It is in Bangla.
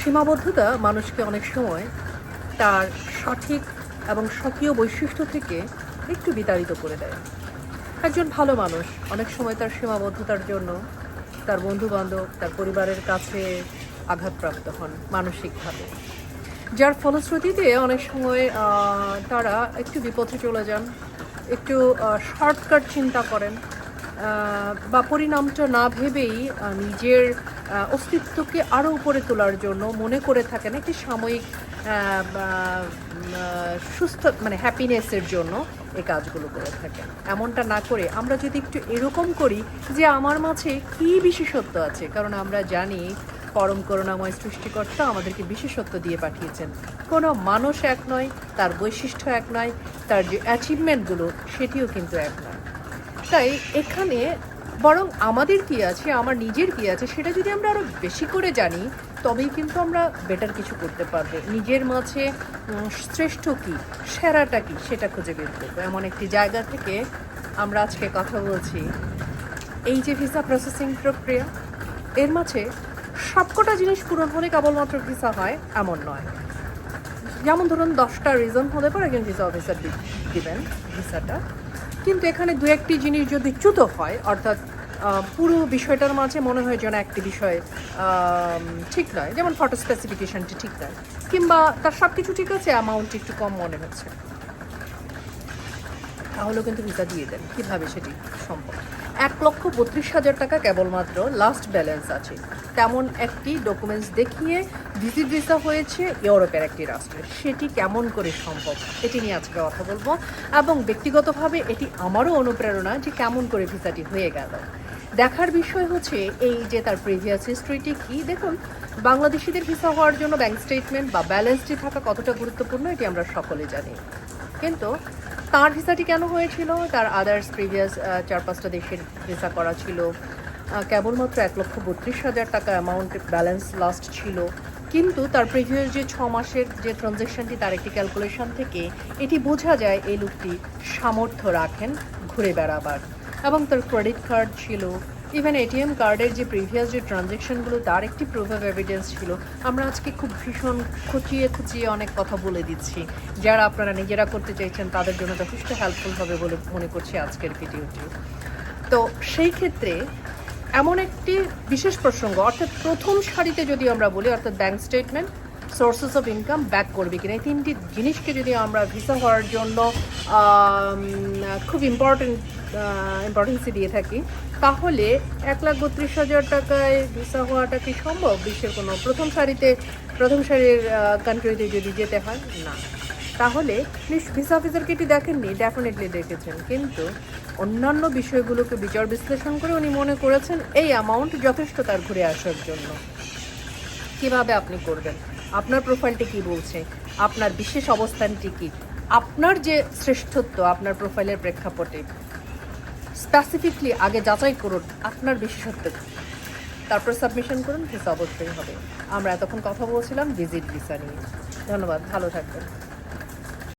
সীমাবদ্ধতা মানুষকে অনেক সময় তার সঠিক এবং স্বকীয় বৈশিষ্ট্য থেকে একটু বিতাড়িত করে দেয়। একজন ভালো মানুষ অনেক সময় তার সীমাবদ্ধতার জন্য তার বন্ধু বান্ধব তার পরিবারের কাছে আঘাতপ্রাপ্ত হন মানসিকভাবে। যার ফলশ্রুতিতে অনেক সময় তারা একটু বিপথে চলে যান, একটু শর্টকাট চিন্তা করেন বা পরিণামটা না ভেবেই নিজের অস্তিত্বকে আরও উপরে তোলার জন্য মনে করে থাকেন একটি সাময়িক সুস্থ মানে হ্যাপিনেসের জন্য এই কাজগুলো করে থাকেন। এমনটা না করে আমরা যদি একটু এরকম করি যে আমার মাঝে কী বিশেষত্ব আছে? কারণ আমরা জানি পরম করুণাময় সৃষ্টিকর্তা আমাদেরকে বিশেষত্ব দিয়ে পাঠিয়েছেন। কোনো মানুষ এক নয়, তার বৈশিষ্ট্য এক নয়, তার যে অ্যাচিভমেন্টগুলো সেটিও কিন্তু এক নয়। তাই এখানে বরং আমাদের কি আছে, আমার নিজের কি আছে, সেটা যদি আমরা আরও বেশি করে জানি, তবেই কিন্তু আমরা বেটার কিছু করতে পারব। নিজের মাঝে শ্রেষ্ঠ কি, সেরাটা কি, সেটা খুঁজে বের করব। এমন একটি জায়গা থেকে আমরা আজকে কথা বলছি, এই যে ভিসা প্রসেসিং প্রক্রিয়া, এর মাঝে সবকটা জিনিস পূরণ হলে কেবলমাত্র ভিসা হয়, এমন নয়। যেমন ধরুন দশটা রিজন হলে পর একজন ভিসা অফিসার দিবেন ভিসাটা কিন্তু এখানে দু একটি জিনিস যদি চ্যুত হয়, অর্থাৎ পুরো বিষয়টার মাঝে মনে হয় যেন একটি বিষয় ঠিক নয়, যেমন ফটো স্পেসিফিকেশনটি ঠিক নয়, কিংবা তার সব কিছু ঠিক আছে অ্যামাউন্ট একটু কম মনে হচ্ছে। তাহলেও কিন্তু ভিসা দিয়ে দেন, কীভাবে সেটি সম্ভব? এক লক্ষ বত্রিশ হাজার টাকা কেবলমাত্র লাস্ট ব্যালেন্স আছে। তেমন একটি ডকুমেন্টস দেখিয়ে ভিজিট ভিসা হয়েছে ইউরোপের একটি রাষ্ট্রে, সেটি কেমন করে সম্ভব? এটি নিয়ে আজকে কথা বলব। এবং ব্যক্তিগতভাবে এটি আমারও অনুপ্রেরণা যে কেমন করে ভিসাটি হয়ে গেল। দেখার বিষয় হচ্ছে এই যে তার প্রিভিয়াস হিস্ট্রিটি কি? দেখুন, বাংলাদেশিদের ভিসা হওয়ার জন্য ব্যাংক স্টেটমেন্ট বা ব্যালেন্সটি থাকা কতটা গুরুত্বপূর্ণ, এটি আমরা সকলে জানি। কিন্তু তার ভিসাটি কেন হয়েছিল? তার আদার্স প্রিভিয়াস চার পাঁচটা দেশের ভিসা করা ছিল। কেবলমাত্র এক লক্ষ বত্রিশ হাজার টাকা অ্যামাউন্ট ব্যালেন্স লাস্ট ছিল। কিন্তু তার প্রিভিয়াস যে ছ মাসের যে ট্রানজ্যাকশনটি তার একটি ক্যালকুলেশন থেকে এটি বোঝা যায় এই লোকটি সামর্থ্য রাখেন ঘুরে বেড়াবার। এবং তার ক্রেডিট কার্ড ছিল ইভেন এটিএম কার্ডের যে প্রিভিয়াস যে ট্রানজ্যাকশনগুলো তার একটি অফ এভিডেন্স ছিল। আমরা আজকে খুব ভীষণ খুঁচিয়ে খুঁচিয়ে অনেক কথা বলে দিচ্ছি। যারা আপনারা নিজেরা করতে চাইছেন, তাদের জন্য যথেষ্ট হেল্পফুল হবে বলে মনে করছি আজকের ভিডিওটি। তো সেই ক্ষেত্রে এমন একটি বিশেষ প্রসঙ্গ, অর্থাৎ প্রথম সারিতে যদি আমরা বলি, অর্থাৎ bank statement sources of income back করবে কিনা? এই তিনটি জিনিসকে যদি আমরা ভিসা হওয়ার জন্য খুব ইম্পর্টেন্ট ইম্পর্টেন্সি দিয়ে থাকি, তাহলে এক লাখ বত্রিশ হাজার টাকায় ভিসা হওয়াটা কি সম্ভব? বিশ্বের কোনো প্রথম সারিতে, প্রথম সারির কান্ট্রিতে যদি যেতে হয়, না। তাহলে ভিসা অফিসারকে এটি দেখেননি? ডেফিনেটলি দেখেছেন। কিন্তু অন্যান্য বিষয়গুলোকে বিচার বিশ্লেষণ করে উনি মনে করেছেন, এই অ্যামাউন্ট যথেষ্ট তার ঘুরে আসার জন্য। কীভাবে আপনি করবেন? আপনার প্রোফাইলটি কি বলছে? আপনার বিশেষ অবস্থানটি কি? আপনার যে শ্রেষ্ঠত্ব, আপনার প্রোফাইলের প্রেক্ষাপটে স্পেসিফিকলি আগে যাচাই করুন, আপনার বিশেষত্ব তারপর সাবমিশন করুন ভিসা অবশ্যই হবে। আমরা এতক্ষণ কথা বলছিলাম ভিজিট ভিসা নিয়ে। ধন্যবাদ, ভালো থাকবেন।